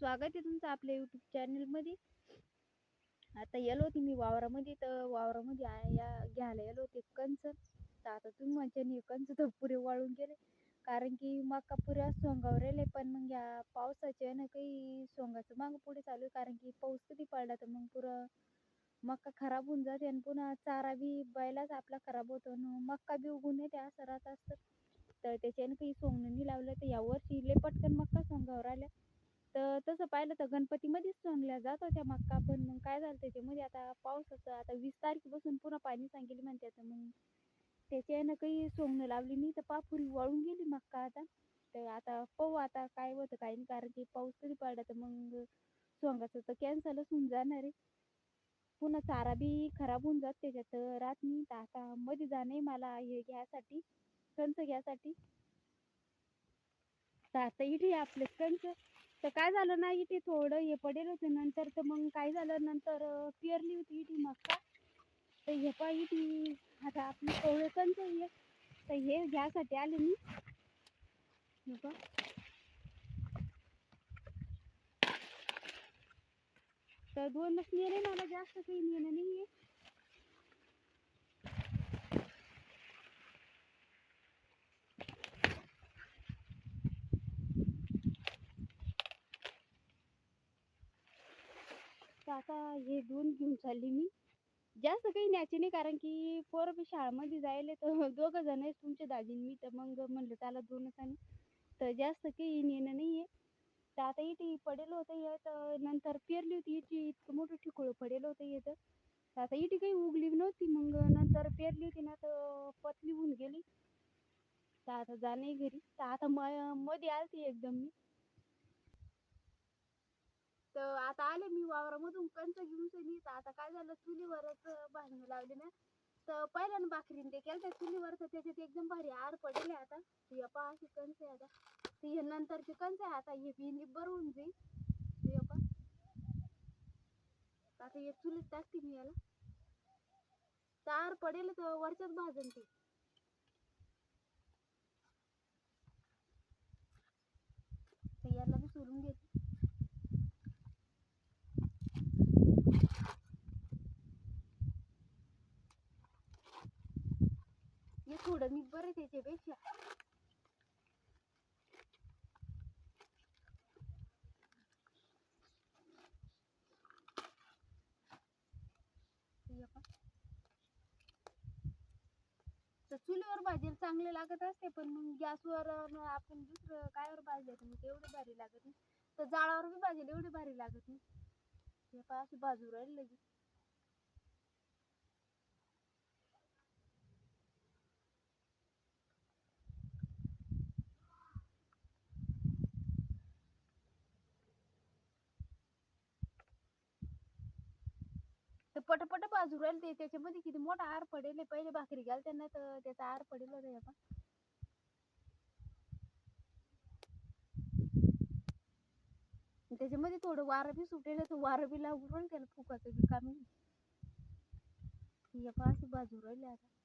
स्वागत आहे तुमचं आपल्या यूट्यूब चॅनलमध्ये आता येलो होती मी वावरामध्ये तर वावरामध्ये या घ्यायला येलो होते कंच. तर आता तुम्ही म्हणजे कंच तर पुरे वाळून गेले. कारण की मका पुऱ्या सोंगावर राहिले पण मग या पावसाचे ना काही सोंगाचं मग पुढे चालू आहे. कारण की पाऊस कधी पडला तर मग पुरं मका खराब होऊन जाते आणि पुन्हा चारा बी बैलाच आपला खराब होतो. आणि मका बी उगून येते असं राहत असतं. तर त्याच्यानं काही सोंगणं नाही लावलं. तर यावर्षी लय पटकन मका सोंगावर आल्या. तर तसं पाहिलं तर गणपतीमध्येच सोंगल्या जात होत्या मक्का. पण मग काय झालं त्याच्यामध्ये आता पावसाचं आता वीस तारखेपासून पुन्हा पाणी सांगेल म्हणते मग त्याच्यानं काही सोंगणं लावली नाही तर पापुरी वाळून गेली मक्का आता. तर आता पाहू आता काय होतं काय नाही. कारण की पाऊस कधी पडला तर मग सोंगाचं तर कॅन्सलच होऊन जाणार आहे. पुन्हा चारा बी खराब होऊन जात त्याच्यात. राहत नाही. तर आता मध्ये जाणं आहे मला हे घ्यासाठी कंच घ्यासाठी. तर आता इथे आपले कंच तर काय झालं ना ते थोडं हे पडेल होते. नंतर तर मग काय झालं नंतर अं, पेरली होती ती मक्का. तर हे पाहि ती आता आपली ओळखच आहे हे. तर हे घ्यासाठी आले मी. हे पहा. तर दोनच नेले मला जास्त काही नेणं नाही आहे तर आता हे दोन घेऊन चालली मी. जास्त काही न्यायचे नाही कारण की पोरं बी शाळेमध्ये जायले तर दोघं जण आहेत तुमचे दाजीन मी. तर मग म्हणलं त्याला दोनच आणि. तर जास्त काही नेणं नाही आहे तर आता इथे पडेल होतं हे तर नंतर पेरली होती याची इतकं मोठं ठिकोळं पडेल होतं हे तर. आता इथे काही उगली नव्हती मग नंतर पेरली होती ना तर पतली होऊन गेली. तर आता जाणे घरी. तर आता म मध्ये आलती एकदम मी. तर आता आले मी मधून कंच घेऊन सनी आता काय झालं चुलीवरच बांधणं लावले ना. तर पहिल्यानं भाकरीन ते केलं त्या चुलीवर तर त्याच्यात एकदम भारी आर पडले आता. हे पहा अशी कंच आहे आता. ते हे नंतरचे कंच आहे आता. हे बी निब्बर होऊन जाईल. हे पहा. आता हे चुलीत टाकते मी याला. तार पडेल तर वरच्याच भाजन ते तर याला बी सोलून घेते हे थोडं मी बरं त्याच्यापेक्षा. तर चुलीवर भाजी चांगले लागत असते पण मग गॅसवर आपण दुसरं कायवर भाजले तर मग एवढे भारी लागत नाही. तर जाळावर बी भाजेल एवढी भारी लागत नाही. हे पहा अशी बाजू राहील लगेच. पटपट बाजू राहील ते. त्याच्यामध्ये किती मोठा आर पडेल पहिले भाकरी घ्याल त्यांना तर त्याचा आर पडेल होता हे त्याच्यामध्ये थोडं वारं बी सुटेल तर वारं बी लागून राहील त्याला फुकाचं बी काम. नाही. अशी बाजू राहिली आता.